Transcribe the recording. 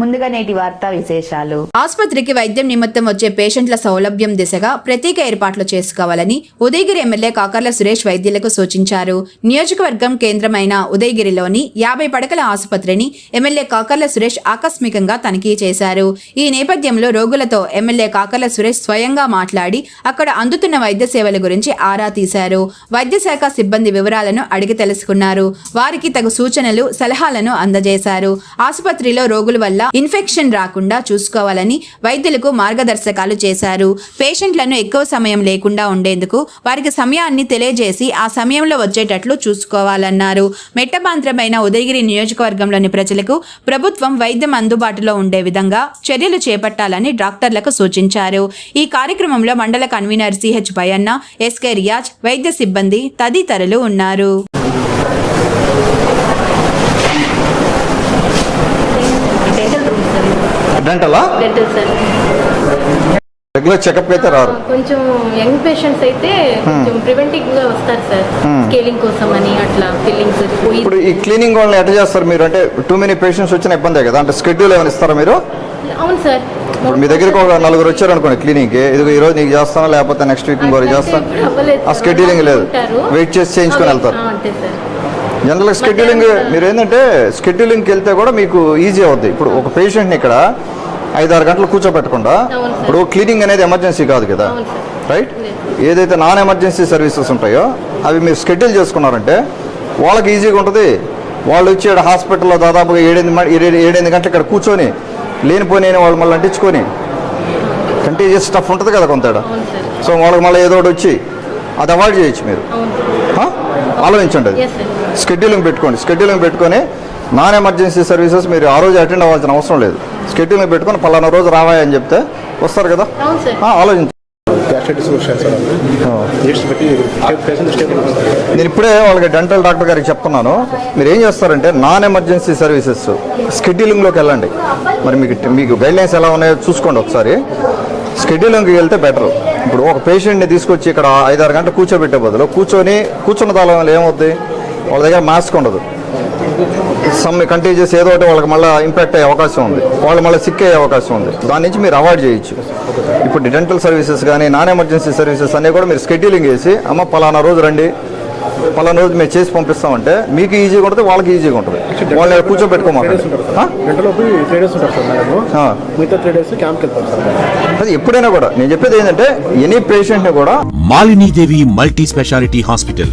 ముందుగా నేటి వార్తా విశేషాలు. ఆసుపత్రికి వైద్యం నిమిత్తం వచ్చే పేషెంట్ల సౌలభ్యం దిశగా ప్రత్యేక ఏర్పాట్లు చేసుకోవాలని ఉదయగిరి ఎమ్మెల్యే కాకర్ల సురేష్ వైద్యులకు సూచించారు. నియోజకవర్గం కేంద్రమైన ఉదయగిరిలోని యాభై పడకల ఆసుపత్రిని ఎమ్మెల్యే కాకర్ల సురేష్ ఆకస్మికంగా తనిఖీ చేశారు. ఈ నేపథ్యంలో రోగులతో ఎమ్మెల్యే కాకర్ల సురేష్ స్వయంగా మాట్లాడి అక్కడ అందుతున్న వైద్య సేవల గురించి ఆరా తీశారు. వైద్య శాఖ సిబ్బంది వివరాలను అడిగి తెలుసుకున్నారు. వారికి తగు సూచనలు సలహాలను అందజేశారు. ఆసుపత్రిలో రోగుల వల్ల ఇన్ఫెక్షన్ రాకుండా చూసుకోవాలని వైద్యులకు మార్గదర్శకాలు చేశారు. పేషెంట్లను ఎక్కువ సమయం లేకుండా ఉండేందుకు వారికి సమయాన్ని తెలియజేసి ఆ సమయంలో వచ్చేటట్లు చూసుకోవాలన్నారు. మెట్టమాంత్రమైన ఉదయగిరి నియోజకవర్గంలోని ప్రజలకు ప్రభుత్వం వైద్యం అందుబాటులో ఉండే విధంగా చర్యలు చేపట్టాలని డాక్టర్లకు సూచించారు. ఈ కార్యక్రమంలో మండల convenor C H Bhayanna S K Riyaz వైద్య సిబ్బంది తదితరులు ఉన్నారు డెంటల్ రూమ్ సార్ డెంటలా డెంటల్ సార్. రెగ్యులర్ చెకప్ అయితే రారు. కొంచెం యంగ్ పేషెంట్స్ అయితే కొంచెం ప్రివెంటివ్గా వస్తారు సార్. స్కేలింగ్ కోసం అని అట్లా ఫిల్లింగ్స్ ఇప్పుడు ఈ క్లీనింగ్ వాళ్ళని ఎట్లా చేస్తారు మీరు అంటే టూ మెనీ పేషెంట్స్ వచ్చిన ఇబ్బందే కదా? అంటే స్కెడ్యూల్ ఏమైనా ఇస్తారా మీరు? అవును సార్. ఇప్పుడు మీ దగ్గరికి ఒక నలుగురు వచ్చారు అనుకోండి క్లినిక్కి ఇదిగో ఈ రోజు నీకు చేస్తాను లేకపోతే నెక్స్ట్ వీక్ ఇంకోటి చేస్తాను? ఆ సార్. స్కెడ్యూలింగ్ లేదు. వెయిట్ చేసి చేయించుకొని వెళ్తారు. జనరల్గా స్కెడ్యూలింగ్ మీరు ఏంటంటే స్కెడ్యూలింగ్కి వెళ్తే కూడా మీకు ఈజీ అవుద్ది. ఇప్పుడు ఒక పేషెంట్ని ఇక్కడ ఐదు ఆరు గంటలు కూర్చోబెట్టకుండా. ఇప్పుడు క్లీనింగ్ అనేది ఎమర్జెన్సీ కాదు కదా. రైట్ ఏదైతే నాన్ ఎమర్జెన్సీ సర్వీసెస్ ఉంటాయో అవి మీరు షెడ్యూల్ చేసుకున్నారంటే వాళ్ళకి ఈజీగా ఉంటుంది. వాళ్ళు వచ్చి హాస్పిటల్లో దాదాపుగా ఏడెనిమిది ఏడెనిమిది గంటలు ఇక్కడ కూర్చొని లేనిపోయిన వాళ్ళు మళ్ళీ అంటించుకొని కంటీజియస్ స్టఫ్ ఉంటుంది కదా కొంత సో వాళ్ళకి మళ్ళీ ఏదో ఒకటి వచ్చి అది అవాయిడ్ చేయొచ్చు మీరు? ఆలోచించండి స్కెడ్యూలింగ్ పెట్టుకోండి. స్కెడ్యూలింగ్ పెట్టుకొని నాన్ ఎమర్జెన్సీ సర్వీసెస్ మీరు ఆ రోజు అటెండ్ అవ్వాల్సిన అవసరం లేదు. స్కెడ్యూలింగ్ పెట్టుకొని పలానా రోజు రావాయి అని చెప్తే వస్తారు కదా? ఆలోచించండి నేను ఇప్పుడే వాళ్ళకి డెంటల్ డాక్టర్ గారికి చెప్తున్నాను. మీరు ఏం చేస్తారంటే నాన్ ఎమర్జెన్సీ సర్వీసెస్ స్కెడ్యూలింగ్లోకి వెళ్ళండి. మరి మీకు మీకు గైడ్లైన్స్ ఎలా ఉన్నాయో చూసుకోండి ఒకసారి. స్కెడ్యూలింగ్కి వెళ్తే బెటర్ ఇప్పుడు ఒక పేషెంట్ని తీసుకొచ్చి ఇక్కడ ఐదారు గంటలు కూర్చోబెట్టే బదులు కూర్చొని కూర్చున్న దాని వల్ల ఏమవుద్ది? వాళ్ళ దగ్గర మాస్క్ ఉండదు. సమ్ కంటీజియస్ ఏదో ఒకటి వాళ్ళకి మళ్ళీ ఇంపాక్ట్ అయ్యే అవకాశం ఉంది. వాళ్ళు మళ్ళీ సిక్ అయ్యే అవకాశం ఉంది. దాని నుంచి మీరు అవాయిడ్ చేయొచ్చు. ఇప్పుడు డెంటల్ సర్వీసెస్ కానీ నాన్ ఎమర్జెన్సీ సర్వీసెస్ అన్నీ కూడా మీరు స్కెడ్యూలింగ్ చేసి అమ్మ పలానా రోజు రండి. పలానా రోజు మేము చేసి పంపిస్తామంటే మీకు ఈజీగా ఉంటుంది వాళ్ళకి ఈజీగా ఉంటుంది. వాళ్ళని సార్. అది ఎప్పుడైనా కూడా. నేను చెప్పేది ఏంటంటే ఎనీ పేషెంట్ని కూడా Malinidevi multi speciality hospital